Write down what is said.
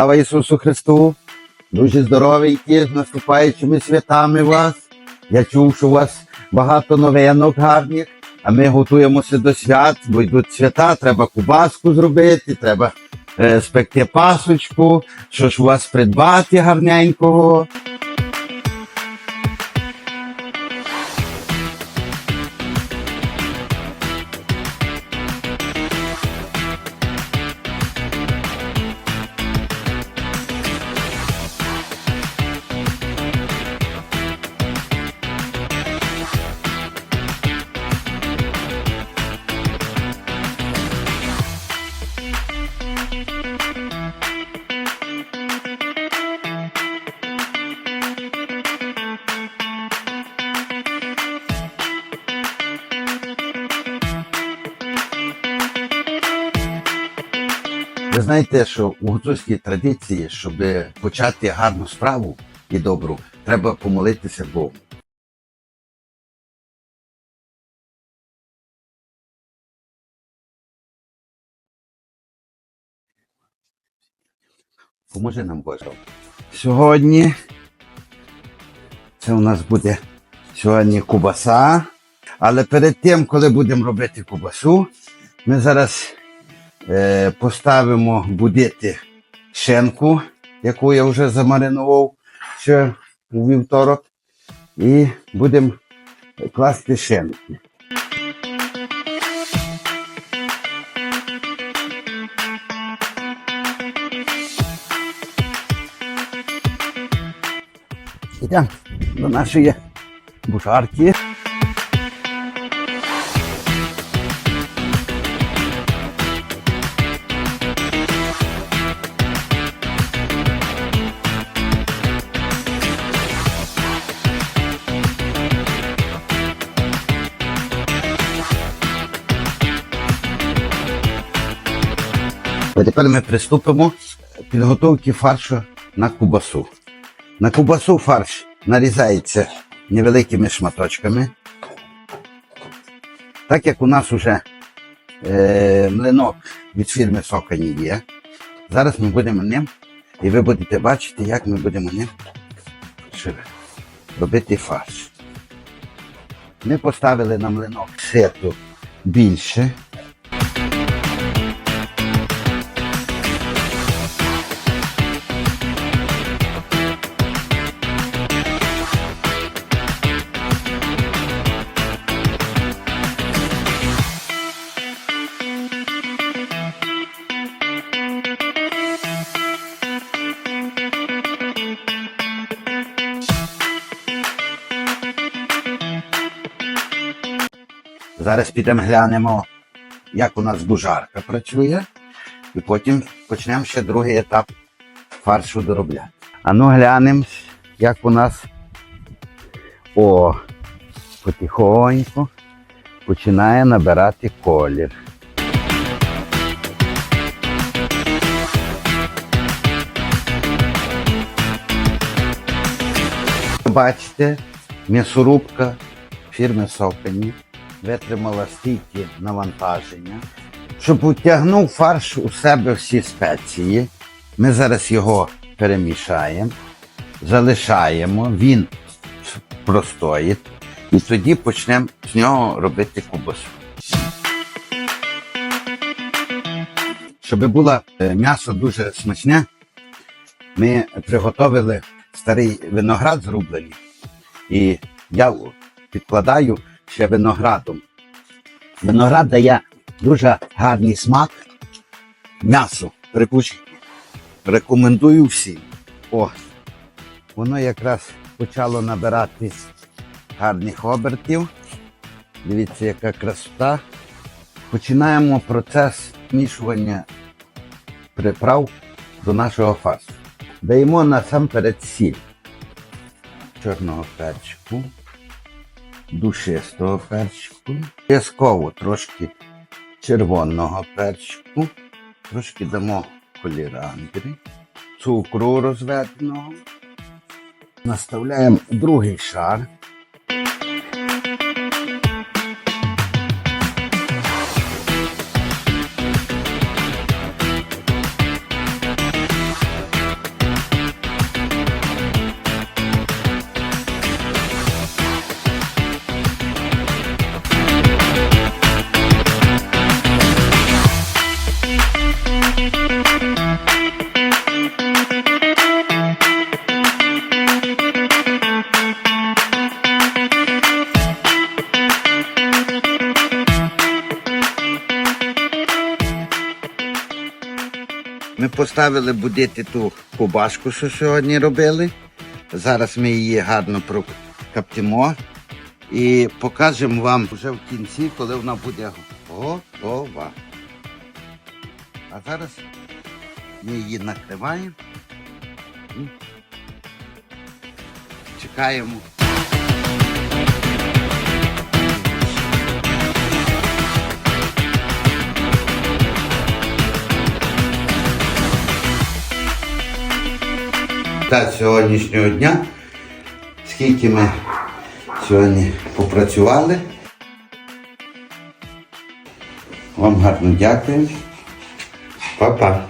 Слава Ісусу Христу! Дуже здоровенькі, з наступаючими святами вас. Я чув, що у вас багато новинок гарних, а ми готуємося до свят, бо йдуть свята, треба кубаску зробити, треба е, спекти пасочку, що ж у вас придбати гарненького. Ви знаєте, що у гуцульській традиції, щоб почати гарну справу і добру, треба помолитися Богу. Поможи нам Боже. Сьогодні це у нас буде сьогодні кубаса. Але перед тим, коли будемо робити кубасу, ми зараз поставимо будити шинку, яку я вже замаринував ще у вівторок, і будемо класти шинки. Йдемо до нашої бушарки. Тепер ми приступимо підготовки фаршу на кубасу. На кубасу фарш нарізається невеликими шматочками. Так як у нас вже е, млинок від фірми Сокані є, зараз ми будемо ним, і ви будете бачити, як ми будемо ним робити фарш. Ми поставили на млинок ситу більше. Зараз підемо глянемо, як у нас бужарка працює, і потім почнемо ще другий етап фаршу доробляти. А ну глянемо, як у нас о, потихоньку починає набирати колір. Бачите, м'ясорубка фірми Сокані витримала стільки навантаження, щоб утягнув фарш у себе всі спеції. Ми зараз його перемішаємо, залишаємо, він простоїть, і тоді почнемо з нього робити кубасу. Щоб було е, м'ясо дуже смачне, ми приготовили старий виноград зрублений. І я підкладаю ще виноградом. Виноград дає дуже гарний смак. М'ясо прикучить. Рекомендую всім. О, воно якраз почало набирати гарних обертів. Дивіться, яка красота. Починаємо процес змішування приправ до нашого фарсу. Даємо насамперед сіль чорного перчику, душистого перчику, обов'язково трошки червоного перчику, трошки дамо колірандри, цукру розведеного. Наставляємо другий шар. Поставили будити ту кубашку, що сьогодні робили. Зараз ми її гарно прокоптимо і покажемо вам вже в кінці, коли вона буде готова. А зараз ми її накриваємо. Чекаємо. Та сьогоднішнього дня, скільки ми сьогодні попрацювали. Вам гарно дякую. Па-па.